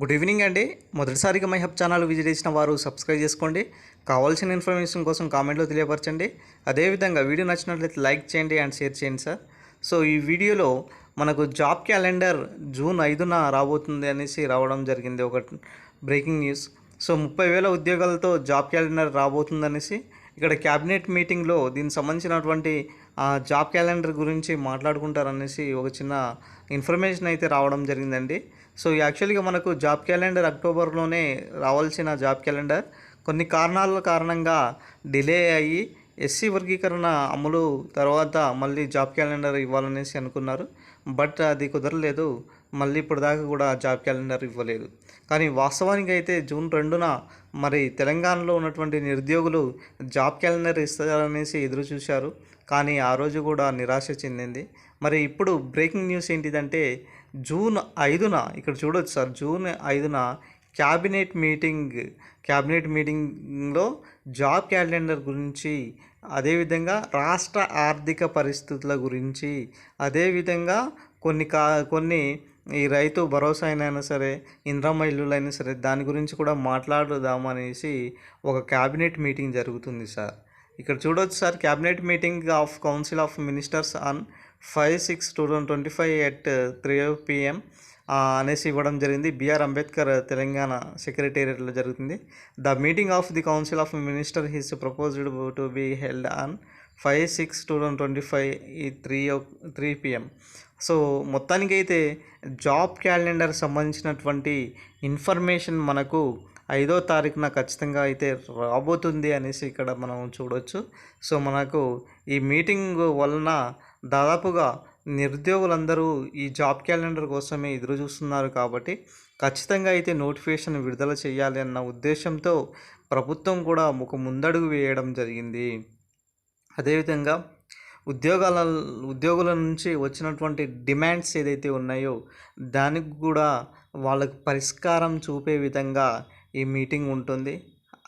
Good evening అండి. మొదటిసారిగా my hub channel visit చేసిన వారు సబ్స్క్రైబ్ చేసుకోండి. కావాల్సిన ఇన్ఫర్మేషన్ కోసం కామెంట్లో తెలియపరచండి. అదేవిధంగా వీడియో నచ్చినట్లయితే లైక్ చేయండి అండ్ షేర్ చేయండి సార్. సో ఈ వీడియోలో మనకు జాబ్ క్యాలెండర్ జూన్ ఐదున రాబోతుంది అనేసి రావడం జరిగింది. ఒక బ్రేకింగ్ న్యూస్. సో ముప్పై వేల ఉద్యోగాలతో జాబ్ క్యాలెండర్ రాబోతుంది అనేసి ఇక్కడ క్యాబినెట్ మీటింగ్లో దీనికి సంబంధించినటువంటి ఆ, జాబ్ క్యాలెండర్ గురించి మాట్లాడుకుంటారనేసి ఒక చిన్న ఇన్ఫర్మేషన్ అయితే రావడం జరిగిందండి. సో యాక్చువల్గా మనకు జాబ్ క్యాలెండర్ అక్టోబర్లోనే రావాల్సిన జాబ్ క్యాలెండర్. కొన్ని కారణాల కారణంగా డిలే అయ్యి ఎస్సీ వర్గీకరణ అమలు తర్వాత మళ్ళీ జాబ్ క్యాలెండర్ ఇవ్వాలనేసి అనుకున్నారు. బట్ అది కుదరలేదు. మళ్ళీ ఇప్పటిదాకా కూడా జాబ్ క్యాలెండర్ ఇవ్వలేదు. కానీ వాస్తవానికి అయితే జూన్ రెండున మరి తెలంగాణలో ఉన్నటువంటి నిరుద్యోగులు జాబ్ క్యాలెండర్ ఇస్తారనేసి ఎదురు చూశారు. కానీ ఆ రోజు కూడా నిరాశ చెందింది. మరి ఇప్పుడు బ్రేకింగ్ న్యూస్ ఏంటిదంటే జూన్ ఐదున ఇక్కడ చూడొచ్చు సార్ జూన్ ఐదున క్యాబినెట్ మీటింగ్ క్యాబినెట్ మీటింగ్లో జాబ్ క్యాలెండర్ గురించి అదేవిధంగా రాష్ట్ర ఆర్థిక పరిస్థితుల గురించి అదేవిధంగా కొన్ని కా కొన్ని ఈ రైతు భరోసా అయినా సరే ఇంద్రమ్మ ఇల్లులైనా సరే దాని గురించి కూడా మాట్లాడుదామనేసి ఒక క్యాబినెట్ మీటింగ్ జరుగుతుంది సార్. ఇక్కడ చూడొచ్చు sir cabinet meeting of council of ministers on five six two thousand twenty five at three PM అనేసి ఇవ్వడం జరిగింది. బిఆర్ అంబేద్కర్ తెలంగాణ సెక్రటేరియట్లో జరుగుతుంది. The meeting of the council of minister his proposed to be held on five six two thousand twenty five ఈ three three PM. So మొత్తానికి అయితే job calendar సంబంధించినటువంటి information మనకు ఐదో తారీఖున ఖచ్చితంగా అయితే రాబోతుంది అనేసి ఇక్కడ మనం చూడవచ్చు సో మనకు ఈ మీటింగ్ వలన దాదాపుగా నిరుద్యోగులందరూ ఈ జాబ్ క్యాలెండర్ కోసమే ఎదురు చూస్తున్నారు కాబట్టి ఖచ్చితంగా అయితే నోటిఫికేషన్ విడుదల చేయాలి అన్న ఉద్దేశంతో ప్రభుత్వం కూడా ఒక ముందడుగు వేయడం జరిగింది. అదేవిధంగా ఉద్యోగాల ఉద్యోగుల నుంచి వచ్చినటువంటి డిమాండ్స్ ఏదైతే ఉన్నాయో దానికి కూడా వాళ్ళకు పరిష్కారం చూపే విధంగా ఈ మీటింగ్ ఉంటుంది.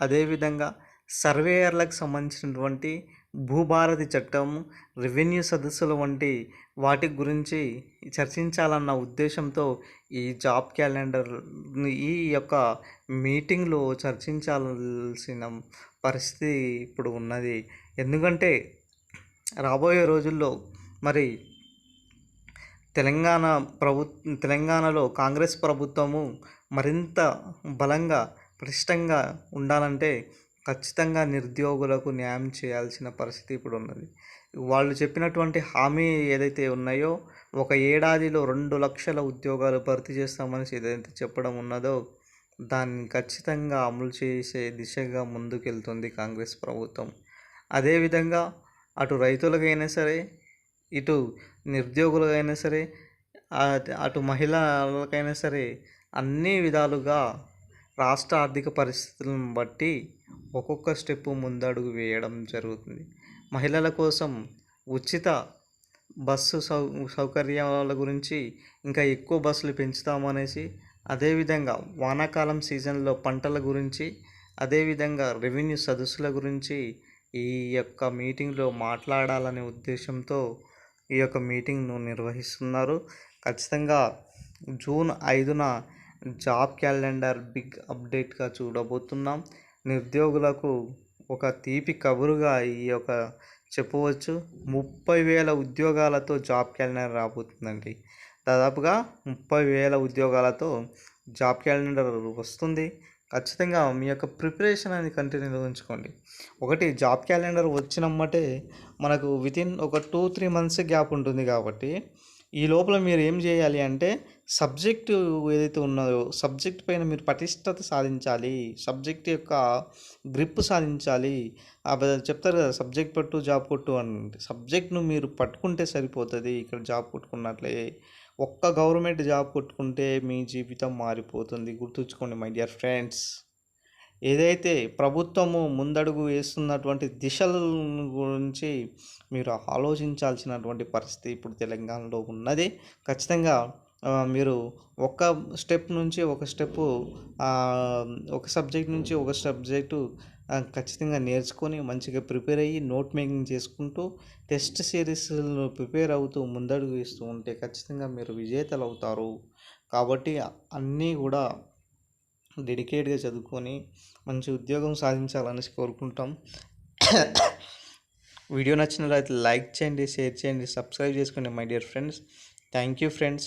అదేవిధంగా సర్వేయర్లకు సంబంధించినటువంటి భూభారతి చట్టం రెవెన్యూ సదస్సులు వంటి వాటి గురించి చర్చించాలన్న ఉద్దేశంతో ఈ జాబ్ క్యాలెండర్ ఈ యొక్క మీటింగ్లో చర్చించాల్సిన పరిస్థితి ఇప్పుడు ఉన్నది. ఎందుకంటే రాబోయే రోజుల్లో మరి తెలంగాణ ప్రభు తెలంగాణలో కాంగ్రెస్ ప్రభుత్వము మరింత బలంగా పటిష్టంగా ఉండాలంటే ఖచ్చితంగా నిరుద్యోగులకు న్యాయం చేయాల్సిన పరిస్థితి ఇప్పుడు ఉన్నది వాళ్ళు చెప్పినటువంటి హామీ ఏదైతే ఉన్నాయో ఒక ఏడాదిలో రెండు లక్షల ఉద్యోగాలు భర్తీ చేస్తామని ఏదైతే చెప్పడం ఉన్నదో దాన్ని ఖచ్చితంగా అమలు చేసే దిశగా ముందుకెళ్తుంది కాంగ్రెస్ ప్రభుత్వం. అదేవిధంగా అటు రైతులకైనా సరే ఇటు నిరుద్యోగులకైనా సరే అటు మహిళలకైనా సరే అన్ని విధాలుగా రాష్ట్ర ఆర్థిక పరిస్థితులను బట్టి ఒక్కొక్క స్టెప్పు ముందడుగు వేయడం జరుగుతుంది. మహిళల కోసం ఉచిత బస్సు సౌ సౌకర్యాల గురించి ఇంకా ఎక్కువ బస్సులు పెంచుతామనేసి అదేవిధంగా వానాకాలం సీజన్లో పంటల గురించి అదేవిధంగా రెవెన్యూ సదస్సుల గురించి ఈ యొక్క మీటింగ్లో మాట్లాడాలనే ఉద్దేశంతో ఈ యొక్క మీటింగ్ను నిర్వహిస్తున్నారు. ఖచ్చితంగా జూన్ ఐదున జాబ్ క్యాలెండర్ బిగ్ అప్డేట్గా చూడబోతున్నాం. నిరుద్యోగులకు ఒక తీపి కబురుగా ఈ యొక్క చెప్పవచ్చు. ముప్పై వేల ఉద్యోగాలతో జాబ్ క్యాలెండర్ రాబోతుందండి. దాదాపుగా ముప్పై వేల ఉద్యోగాలతో జాబ్ క్యాలెండర్ వస్తుంది. ఖచ్చితంగా మీ యొక్క ప్రిపరేషన్ అనేది కంటిన్యూ ఉంచుకోండి ఒకటి జాబ్ క్యాలెండర్ వచ్చినమ్మటే మనకు వితిన్ ఒక టూ త్రీ మంత్స్ గ్యాప్ ఉంటుంది కాబట్టి ఈ లోపల మీరు ఏం చేయాలి అంటే సబ్జెక్ట్ ఏదైతే ఉన్నదో సబ్జెక్ట్ పైన మీరు పటిష్టత సాధించాలి సబ్జెక్ట్ యొక్క గ్రిప్ సాధించాలి ఆ చెప్తారు కదా సబ్జెక్ట్ పట్టు జాబ్ కొట్టు అని సబ్జెక్ట్ను మీరు పట్టుకుంటే సరిపోతుంది ఇక్కడ జాబ్ కొట్టుకున్నట్లే. ఒక్క గవర్నమెంట్ జాబ్ కొట్టుకుంటే మీ జీవితం మారిపోతుంది. గుర్తుంచుకోండి మై డియర్ ఫ్రెండ్స్. ఏదైతే ప్రభుత్వము ముందడుగు వేస్తున్నటువంటి దిశల గురించి మీరు ఆలోచించాల్సినటువంటి పరిస్థితి ఇప్పుడు తెలంగాణలో ఉన్నది. ఖచ్చితంగా మీరు ఒక స్టెప్ నుంచి ఒక స్టెప్ ఒక సబ్జెక్ట్ నుంచి ఒక సబ్జెక్టు ఖచ్చితంగా నేర్చుకొని మంచిగా ప్రిపేర్ అయ్యి నోట్ మేకింగ్ చేసుకుంటూ టెస్ట్ సిరీస్లో ప్రిపేర్ అవుతూ ముందడుగు వేస్తూ ఉంటే ఖచ్చితంగా మీరు విజేతలు అవుతారు. కాబట్టి అన్నీ కూడా డెడికేట్గా చదువుకొని మంచి ఉద్యోగం సాధించాలని కోరుకుంటాం. వీడియో నచ్చినట్లయితే లైక్ చేయండి షేర్ చేయండి సబ్స్క్రైబ్ చేసుకోండి my dear friends. Thank you friends.